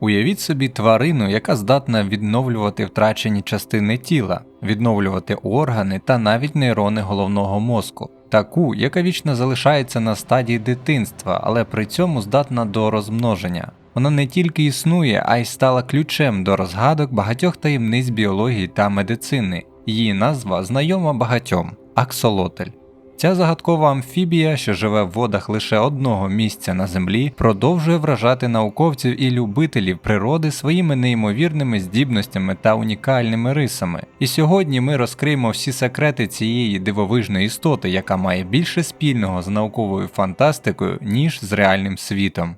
Уявіть собі тварину, яка здатна відновлювати втрачені частини тіла, відновлювати органи та навіть нейрони головного мозку, таку, яка вічно залишається на стадії дитинства, але при цьому здатна до розмноження. Вона не тільки існує, а й стала ключем до розгадок багатьох таємниць біології та медицини. Її назва знайома багатьом аксолотель. Ця загадкова амфібія, що живе в водах лише одного місця на землі, продовжує вражати науковців і любителів природи своїми неймовірними здібностями та унікальними рисами. І сьогодні ми розкриємо всі секрети цієї дивовижної істоти, яка має більше спільного з науковою фантастикою, ніж з реальним світом.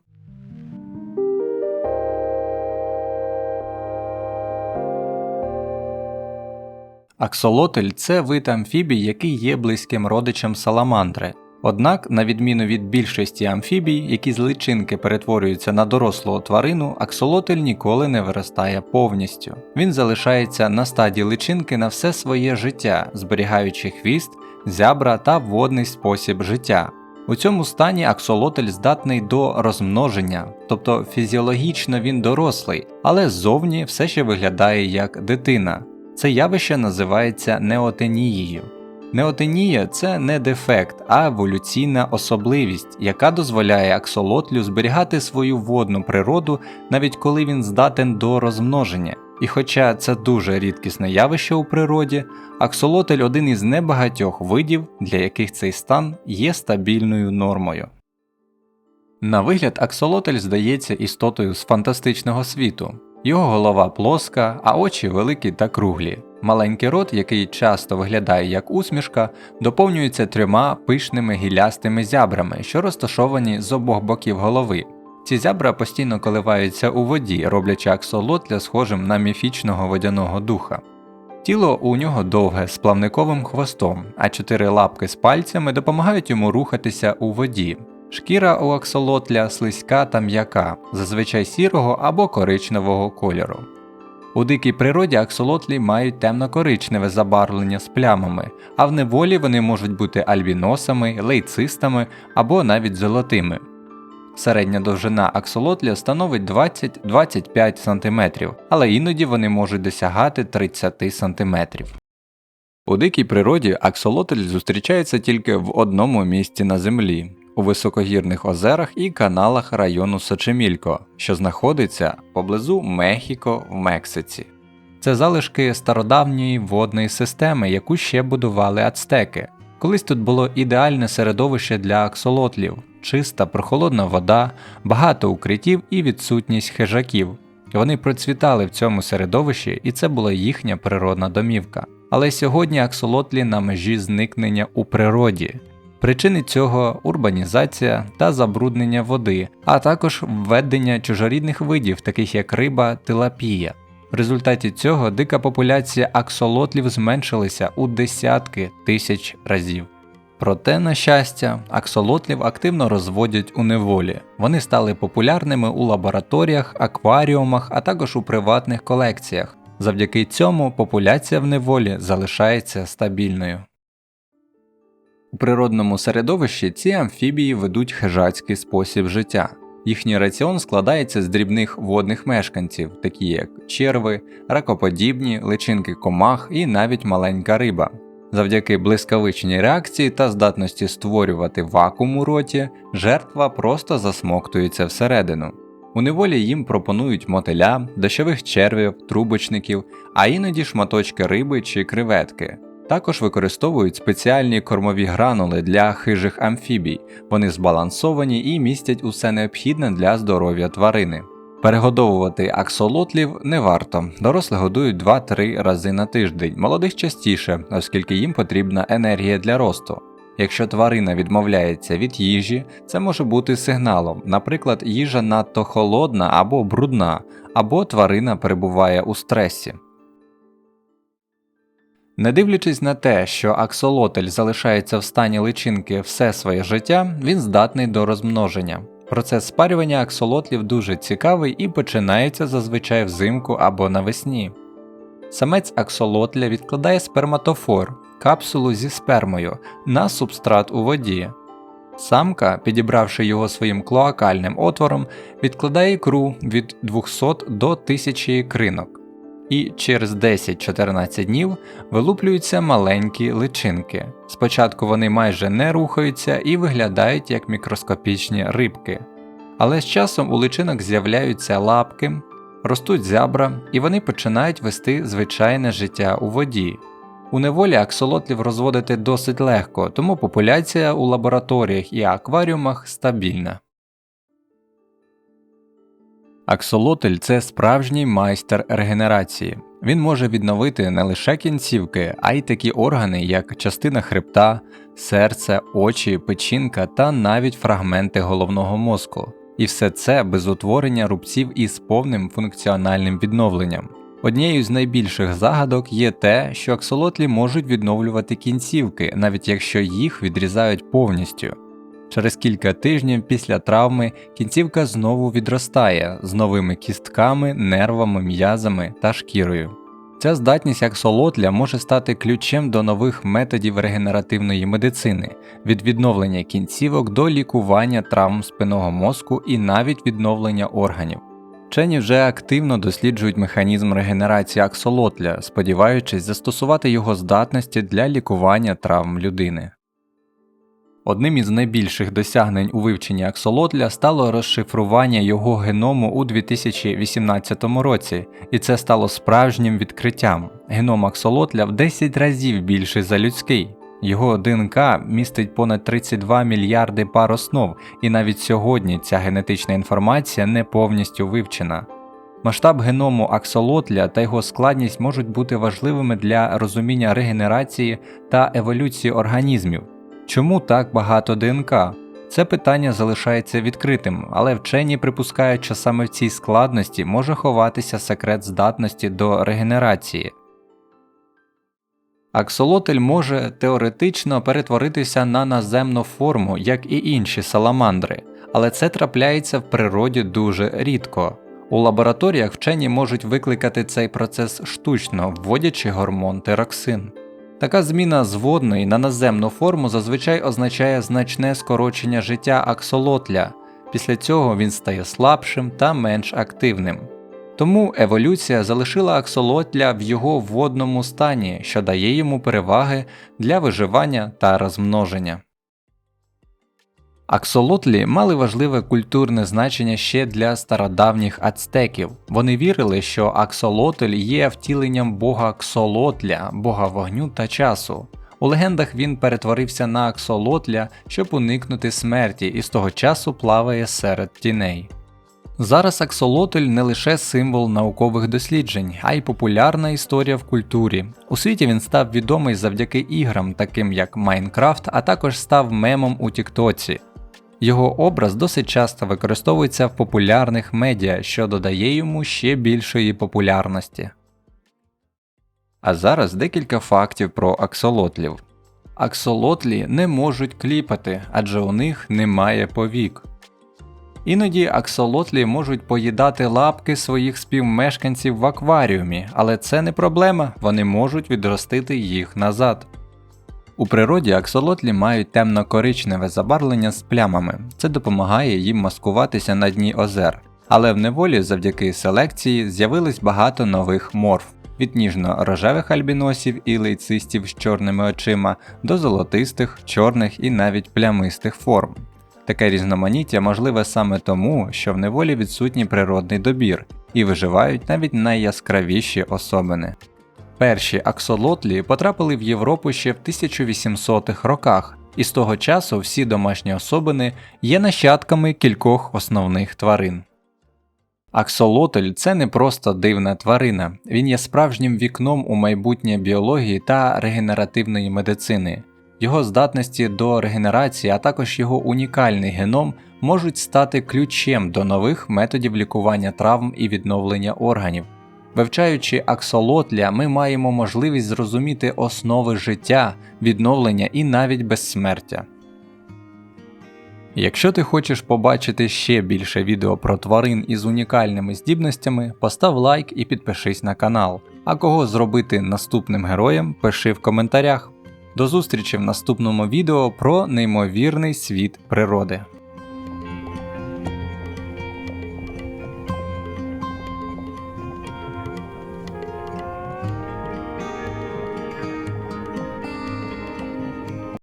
Аксолотль це вид амфібій, який є близьким родичем саламандри. Однак, на відміну від більшості амфібій, які з личинки перетворюються на дорослу тварину, аксолотль ніколи не виростає повністю. Він залишається на стадії личинки на все своє життя, зберігаючи хвіст, зябра та водний спосіб життя. У цьому стані аксолотль здатний до розмноження, тобто фізіологічно він дорослий, але ззовні все ще виглядає як дитина. Це явище називається неотенією. Неотенія це не дефект, а еволюційна особливість, яка дозволяє аксолотлю зберігати свою водну природу, навіть коли він здатен до розмноження. І хоча це дуже рідкісне явище у природі, аксолотль один із небагатьох видів, для яких цей стан є стабільною нормою. На вигляд аксолотль здається істотою з фантастичного світу. Його голова плоска, а очі великі та круглі. Маленький рот, який часто виглядає як усмішка, доповнюється трьома пишними гілястими зябрами, що розташовані з обох боків голови. Ці зябра постійно коливаються у воді, роблячи аксолотля схожим на міфічного водяного духа. Тіло у нього довге з плавниковим хвостом, а чотири лапки з пальцями допомагають йому рухатися у воді. Шкіра у аксолотля слизька та м'яка, зазвичай сірого або коричневого кольору. У дикій природі аксолотлі мають темно-коричневе забарвлення з плямами, а в неволі вони можуть бути альбіносами, лейцистами або навіть золотими. Середня довжина аксолотля становить 20-25 см, але іноді вони можуть досягати 30 см. У дикій природі аксолотль зустрічається тільки в одному місці на землі у високогірних озерах і каналах району Сочемілько, що знаходиться поблизу Мехіко в Мексиці. Це залишки стародавньої водної системи, яку ще будували ацтеки. Колись тут було ідеальне середовище для аксолотлів, чиста прохолодна вода, багато укриттів і відсутність хижаків. Вони процвітали в цьому середовищі, і це була їхня природна домівка. Але сьогодні аксолотлі на межі зникнення у природі. Причини цього урбанізація та забруднення води, а також введення чужорідних видів, таких як риба тилапія. В результаті цього дика популяція аксолотлів зменшилася у десятки тисяч разів. Проте, на щастя, аксолотлів активно розводять у неволі. Вони стали популярними у лабораторіях, акваріумах, а також у приватних колекціях. Завдяки цьому популяція в неволі залишається стабільною. У природному середовищі ці амфібії ведуть хижацький спосіб життя. Їхній раціон складається з дрібних водних мешканців, такі як черви, ракоподібні, личинки комах і навіть маленька риба. Завдяки блискавичній реакції та здатності створювати вакуум у роті, жертва просто засмоктується всередину. У неволі їм пропонують мотиля, дощових червів, трубочників, а іноді шматочки риби чи креветки. Також використовують спеціальні кормові гранули для хижих амфібій, вони збалансовані і містять усе необхідне для здоров'я тварини. Перегодовувати аксолотлів не варто, дорослі годують 2-3 рази на тиждень, молодих частіше, оскільки їм потрібна енергія для росту. Якщо тварина відмовляється від їжі, це може бути сигналом, наприклад, їжа надто холодна або брудна, або тварина перебуває у стресі. Не дивлячись на те, що аксолотль залишається в стані личинки все своє життя, він здатний до розмноження. Процес спарювання аксолотлів дуже цікавий і починається зазвичай взимку або навесні. Самець аксолотля відкладає сперматофор, капсулу зі спермою на субстрат у воді. Самка, підібравши його своїм клоакальним отвором, відкладає ікру від 200 до 1000 кринок, і через 10-14 днів вилуплюються маленькі личинки. Спочатку вони майже не рухаються і виглядають як мікроскопічні рибки. Але з часом у личинок з'являються лапки, ростуть зябра, і вони починають вести звичайне життя у воді. У неволі аксолотлів розводити досить легко, тому популяція у лабораторіях і акваріумах стабільна. Аксолотль це справжній майстер регенерації. Він може відновити не лише кінцівки, а й такі органи, як частина хребта, серце, очі, печінка та навіть фрагменти головного мозку. І все це без утворення рубців із повним функціональним відновленням. Однією з найбільших загадок є те, що аксолотлі можуть відновлювати кінцівки, навіть якщо їх відрізають повністю. Через кілька тижнів після травми кінцівка знову відростає з новими кістками, нервами, м'язами та шкірою. Ця здатність аксолотля може стати ключем до нових методів регенеративної медицини, від відновлення кінцівок до лікування травм спинного мозку і навіть відновлення органів. Вчені вже активно досліджують механізм регенерації аксолотля, сподіваючись застосувати його здатності для лікування травм людини. Одним із найбільших досягнень у вивченні аксолотля стало розшифрування його геному у 2018 році, і це стало справжнім відкриттям. Геном аксолотля в 10 разів більший за людський. Його ДНК містить понад 32 мільярди пар основ, і навіть сьогодні ця генетична інформація не повністю вивчена. Масштаб геному аксолотля та його складність можуть бути важливими для розуміння регенерації та еволюції організмів. Чому так багато ДНК? Це питання залишається відкритим, але вчені припускають, що саме в цій складності може ховатися секрет здатності до регенерації. Аксолотель може теоретично перетворитися на наземну форму, як і інші саламандри, але це трапляється в природі дуже рідко. У лабораторіях вчені можуть викликати цей процес штучно, вводячи гормон тероксин. Така зміна з водної на наземну форму зазвичай означає значне скорочення життя аксолотля, після цього він стає слабшим та менш активним. Тому еволюція залишила аксолотля в його водному стані, що дає йому переваги для виживання та розмноження. Аксолотлі мали важливе культурне значення ще для стародавніх ацтеків. Вони вірили, що аксолотль є втіленням бога Ксолотля, бога вогню та часу. У легендах він перетворився на аксолотля, щоб уникнути смерті, і з того часу плаває серед тіней. Зараз аксолотль не лише символ наукових досліджень, а й популярна історія в культурі. У світі він став відомий завдяки іграм, таким як Майнкрафт, а також став мемом у Тіктоці. Його образ досить часто використовується в популярних медіа, що додає йому ще більшої популярності. А зараз декілька фактів про аксолотлів. Аксолотлі не можуть кліпати, адже у них немає повік. Іноді аксолотлі можуть поїдати лапки своїх співмешканців в акваріумі, але це не проблема, вони можуть відростити їх назад. У природі аксолотлі мають темно-коричневе забарвлення з плямами, це допомагає їм маскуватися на дні озер, але в неволі завдяки селекції з'явилось багато нових морф. Від ніжно-рожевих альбіносів і лейцистів з чорними очима до золотистих, чорних і навіть плямистих форм. Таке різноманіття можливе саме тому, що в неволі відсутній природний добір і виживають навіть найяскравіші особини. Перші аксолотлі потрапили в Європу ще в 1800-х роках, і з того часу всі домашні особини є нащадками кількох основних тварин. Аксолотль це не просто дивна тварина, він є справжнім вікном у майбутнє біології та регенеративної медицини. Його здатності до регенерації, а також його унікальний геном можуть стати ключем до нових методів лікування травм і відновлення органів. Вивчаючи аксолотля, ми маємо можливість зрозуміти основи життя, відновлення і навіть безсмертя. Якщо ти хочеш побачити ще більше відео про тварин із унікальними здібностями, постав лайк і підпишись на канал. А кого зробити наступним героєм, пиши в коментарях. До зустрічі в наступному відео про неймовірний світ природи.